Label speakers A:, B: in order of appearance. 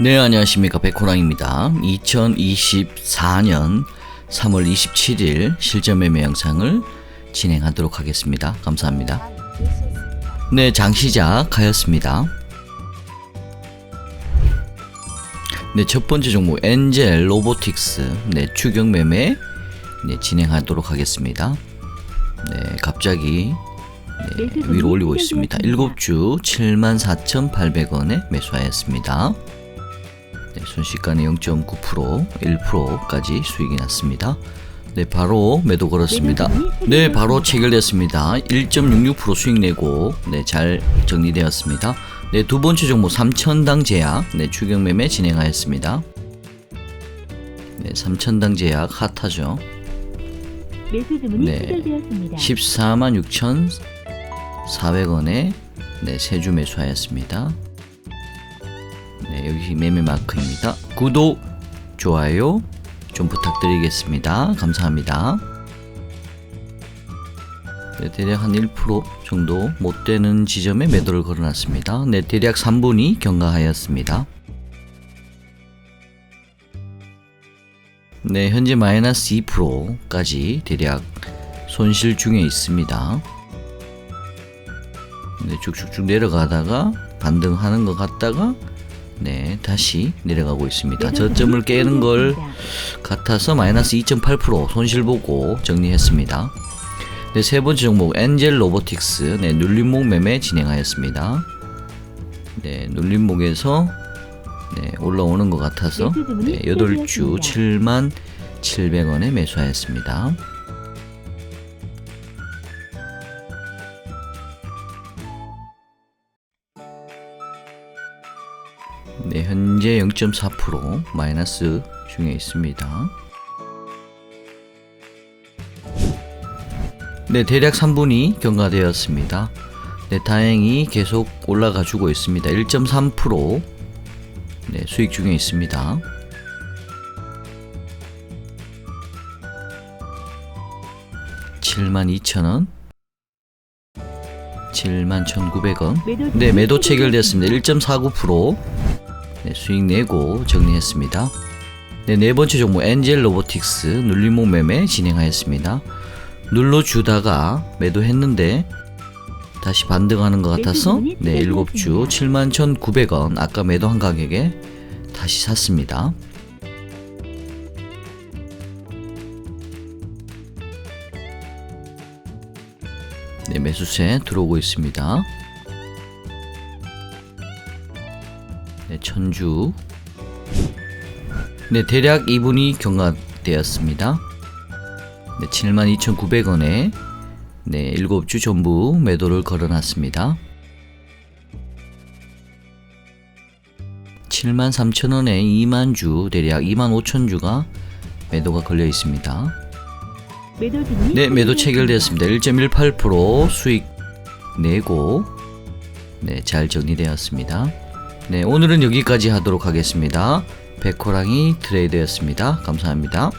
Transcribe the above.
A: 네, 안녕하십니까. 백호랑입니다. 2024년 3월 27일 실전 매매 영상을 진행하도록 하겠습니다. 감사합니다. 네, 장 시작하였습니다. 네, 첫 번째 종목 엔젤 로보틱스 네, 추격 매매 네, 진행하도록 하겠습니다. 네, 갑자기 네, 위로 올리고 있습니다. 7주 74,800원에 매수하였습니다. 네, 순식간에 0.9% 1%까지 수익이 났습니다. 네, 바로 매도 걸었습니다. 네, 바로 체결됐습니다. 1.66% 수익 내고 네, 잘 정리되었습니다. 네, 두 번째 종목 3천당 제약 네, 추격 매매 진행하였습니다. 네, 3천당 제약 핫하죠. 네.
B: 체결되었습니다.
A: 14만 6,400원에 네, 세주 매수하였습니다. 네, 여기 매매 마크입니다. 구독, 좋아요 좀 부탁드리겠습니다. 감사합니다. 네, 대략 한 1% 정도 못 되는 지점에 매도를 걸어놨습니다. 네, 대략 3분이 경과하였습니다. 네, 현재 마이너스 2%까지 대략 손실 중에 있습니다. 네, 쭉쭉쭉 내려가다가 반등하는 것 같다가 네, 다시 내려가고 있습니다. 저점을 깨는 걸. 같아서 마이너스 2.8% 손실 보고 정리했습니다. 네, 세 번째 종목 엔젤 로보틱스 네, 눌림목 매매 진행하였습니다. 네, 눌림목에서 네, 올라오는 것 같아서 네, 8주
B: 체결되었습니다.
A: 7만 700원에 매수하였습니다. 네, 현재 0.4% 마이너스 중에 있습니다. 네, 대략 3분이 경과되었습니다. 네, 다행히 계속 올라가 주고 있습니다. 1.3% 네, 수익 중에 있습니다. 칠만 2천 원, 7만 1,900원.
B: 매도
A: 네, 매도
B: 체결되었습니다.
A: 체결됐습니다. 1.49% 네, 수익 내고 정리했습니다. 네, 네 번째 종목 엔젤 로보틱스 눌림목 매매 진행하였습니다. 눌러 주다가 매도했는데 다시 반등하는 것 같아서 네, 7주 71,900원 아까 매도한 가격에 다시 샀습니다. 네, 매수세 들어오고 있습니다. 네, 천주. 네, 대략 2분이 경과되었습니다. 네, 72,900원에 네, 7주 전부 매도를 걸어놨습니다. 73,000원에 2만 주, 대략 2만 5천 주가 매도가 걸려 있습니다. 네, 매도
B: 체결되었습니다.
A: 체결되었습니다. 1.18% 수익 내고 네, 잘 정리되었습니다. 네, 오늘은 여기까지 하도록 하겠습니다. 백호랑이 트레이드였습니다. 감사합니다.